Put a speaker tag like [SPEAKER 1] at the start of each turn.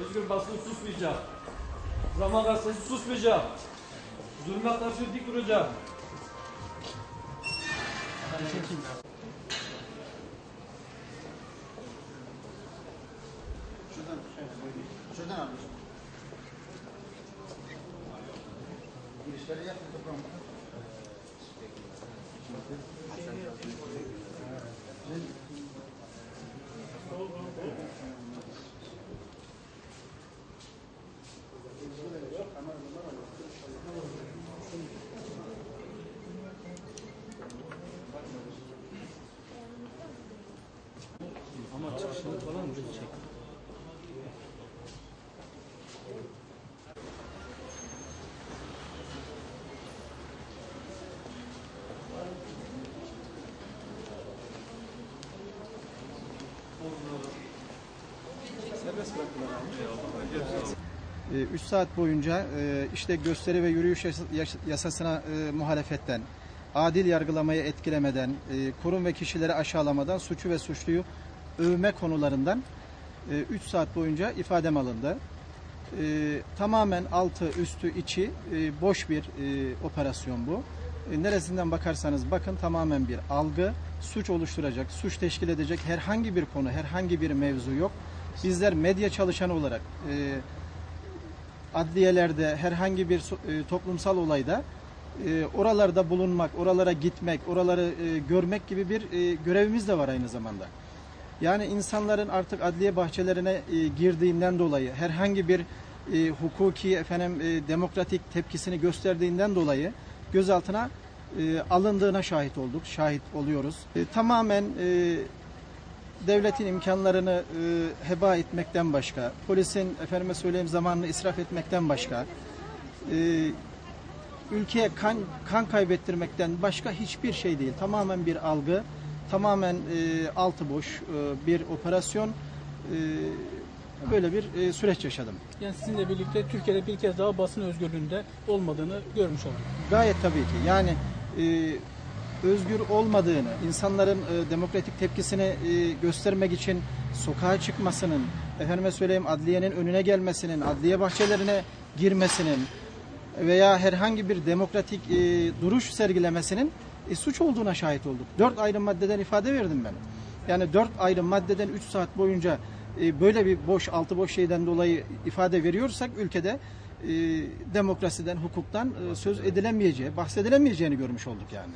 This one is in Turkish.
[SPEAKER 1] özgür basın susmayacak. Zaman gazetesi susmayacak. Zulme karşı dik duracak.
[SPEAKER 2] Şuradan. Şuradan alıyorsun. Girişleri yapın toprağım.
[SPEAKER 1] Ama çıkışını falan buraya çek.
[SPEAKER 2] 3 saat boyunca e, işte gösteri ve yürüyüş yas- yas- yasasına e, muhalefetten, adil yargılamayı etkilemeden, e, kurum ve kişileri aşağılamadan, suçu ve suçluyu övme konularından 3 saat boyunca ifadem alındı. E, tamamen altı, üstü, içi e, boş bir e, operasyon bu. E, neresinden bakarsanız bakın tamamen bir algı, suç oluşturacak, suç teşkil edecek herhangi bir konu, herhangi bir mevzu yok. Bizler medya çalışanı olarak e, adliyelerde herhangi bir e, toplumsal olayda e, oralarda bulunmak, oralara gitmek, oraları e, görmek gibi bir e, görevimiz de var aynı zamanda. Yani insanların artık adliye bahçelerine e, girdiğinden dolayı herhangi bir e, hukuki efendim e, demokratik tepkisini gösterdiğinden dolayı gözaltına e, alındığına şahit olduk, şahit oluyoruz. E, tamamen e, devletin imkanlarını e, heba etmekten başka, polisin efendime söyleyeyim zamanını israf etmekten başka, e, ülkeye kan kan kaybettirmekten başka hiçbir şey değil. Tamamen bir algı, tamamen e, altı boş e, bir operasyon. E, böyle bir e, süreç yaşadım.
[SPEAKER 3] Yani sizinle birlikte Türkiye'de bir kez daha basın özgürlüğünde olmadığını görmüş olduk.
[SPEAKER 2] Gayet tabii ki. Yani e, özgür olmadığını, insanların e, demokratik tepkisini e, göstermek için sokağa çıkmasının, efendime söyleyeyim adliyenin önüne gelmesinin, adliye bahçelerine girmesinin veya herhangi bir demokratik e, duruş sergilemesinin e, suç olduğuna şahit olduk. Dört ayrı maddeden ifade verdim ben. Yani dört ayrı maddeden üç saat boyunca e, böyle bir boş, altı boş şeyden dolayı ifade veriyorsak ülkede e, demokrasiden, hukuktan e, söz edilemeyeceği, bahsedilemeyeceğini görmüş olduk yani.